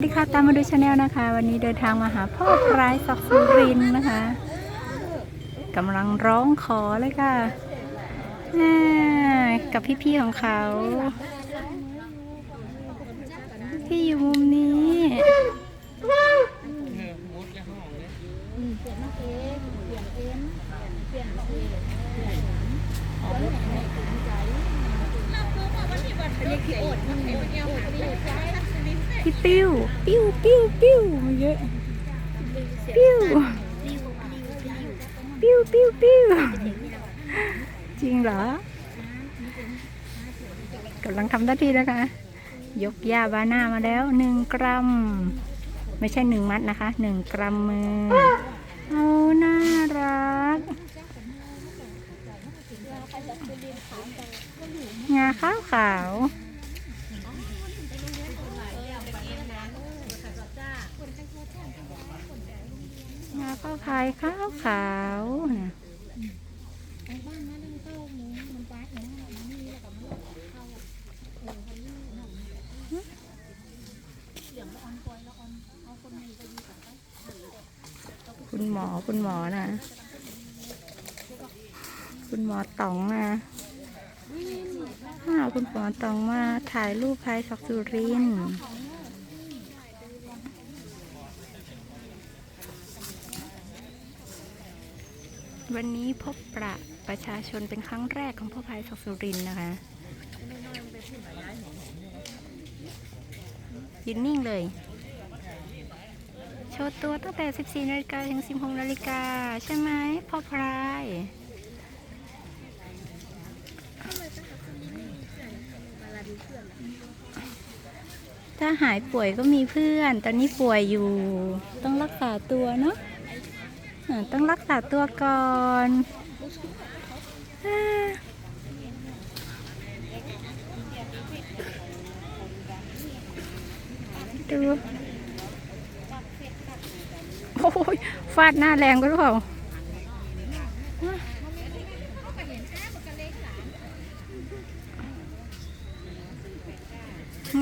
สวัสดีค่ะตามมาดูชาแนลนะคะ วันนี้เดินทางมาหาพ่อพรายศักดิ์สุรินนะคะกำลังร้องขอเลยค่ะกับพี่ๆของเขา ที่อยู่มุมนี้เพี่ปิ้ว ปิ้วปิ้วปิ้วมาเยอะ ปิ้ว ปิ้วปิ้วปิ้วจริงเหรอกำลังทำหน้าที่นะคะ ยกยาบาน่ามาแล้วหนึ่งกรัม ไม่ใช่หนึ่งมัดนะคะหนึ่งกรัมมือเอาน่ารักงาขาวขาวๆ งา ข้ายขาวขาวนี่ยคุณหมอคุณหมอนะ คุณหมอต๋องนะอ่าคุณหมอต๋องมาถ่ายรูปพายศักดิ์สุรินทร์ วันนี้พบประประชาชนเป็นครั้งแรกของพ่อพายศักดิ์สุรินนะคะยืนนิ่งเลย โชว์ตัวตั้งแต่ 14นาฬิกาถึง 16นาฬิกาใช่ไหมพ่อพรายถ้าหายป่วยก็มีเพื่อน ตอนนี้ป่วยอยู่ ต้องรักษาตัวเนาะ ต้องรักษาตัวก่อนดูโอ้ยฟาดหน้าแรงไปหรือเปล่า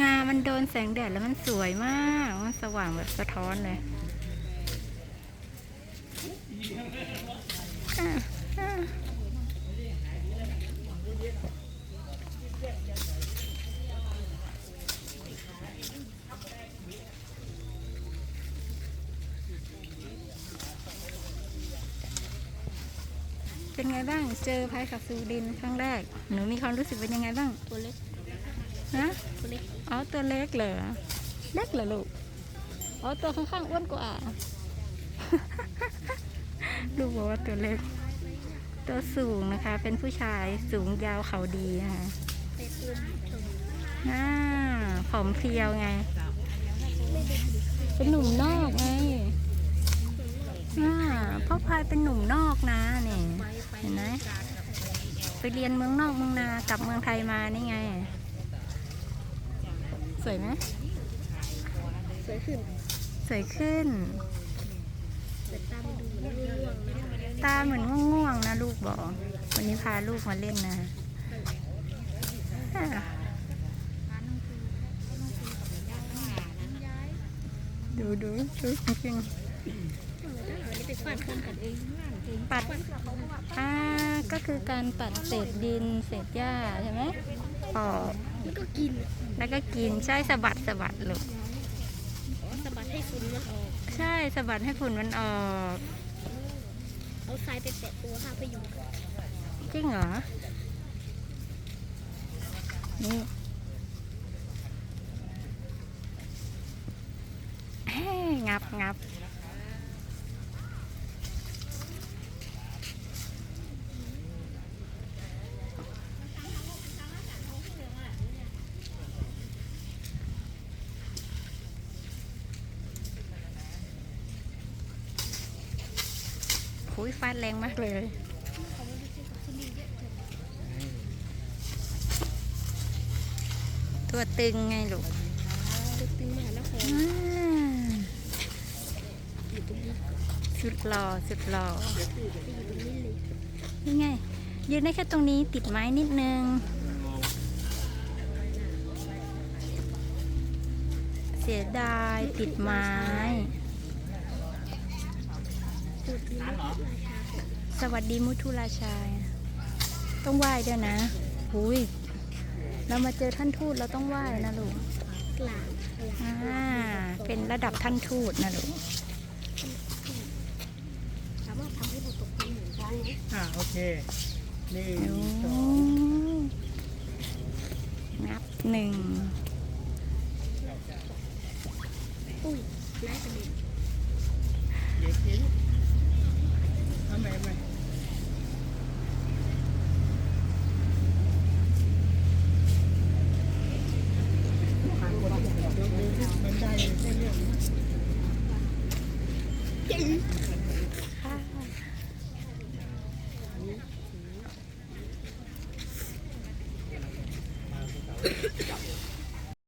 งามันโดนแสงแดดแล้วมันสวยมาก มันสว่างแบบสะท้อนเลย อะอะ เป็นไงบ้าง เจอพายกับซูดินครั้งแรก หนูมีความรู้สึกเป็นยังไงบ้าง ตัวเล็กฮะตัวเล็ก อ๋อ ตัวเล็กเหรอ เล็กเหรอลูก อ๋อ ตัวข้างๆอ้วนกว่า ลูกบอกว่าตัวเล็ก ตัวสูงนะคะ เป็นผู้ชายสูงยาวเขาดีนะคะเป็นตัวชมอ่าผอมเพรียวไง เป็นหนุ่มนอกไงอ่าพ่อพายเป็นหนุ่มนอกนะนี่ไปไปเห็นไหมไป เรียนเมืองนอกเมืองนากลับเมืองไทยมานี่ไง สวยไหมสวยขึ้นสวยขึ้นแต่ตามันดูเหมือนง่วงๆนะตาเหมือนง่วงๆนะลูกบอก วันนี้พาลูกมาเล่นนะอะดูดูดูจริงวันนี้ไปฟาดเครื่องกันเองเองๆ ปัดอ่าก็คือการปัดเศษดินเศษหญ้าใช่ไหมปอกแล้วก็กินแล้วก็กินใช่สะบัดสะบัดลูกสะบัดให้ฝุ่นมันออก ใช่สะบัดให้ฝุ่นมันออก เอาทรายไปแตะตัวค่ะไปอยู่จริงเหรอ นี่เฮ้งับงับ คุยฟาดแรงมากเลย ตัวตึงไงลูกตึกตึงมหานครอ่าอยู่ตรงนี้สุดหล่อสุดหล่ออยู่ตรงนี้เลยนี่ไงยืนได้แค่ตรงนี้ติดไม้นิดนึง เสียดายติดไม้ จุดนี้ราชา สวัสดีมุทุราชายต้องไหว้ด้วยนะหุยเรามาเจอท่านทูตเราต้องไหว้นะลูกกลางอ่าเป็นระดับท่านทูตนะลูกสามารถทำให้เราตกเป็นหนึ่งได้ไหมอ่าโอเคหนึ่งโอ้สองนับหนึ่ง chị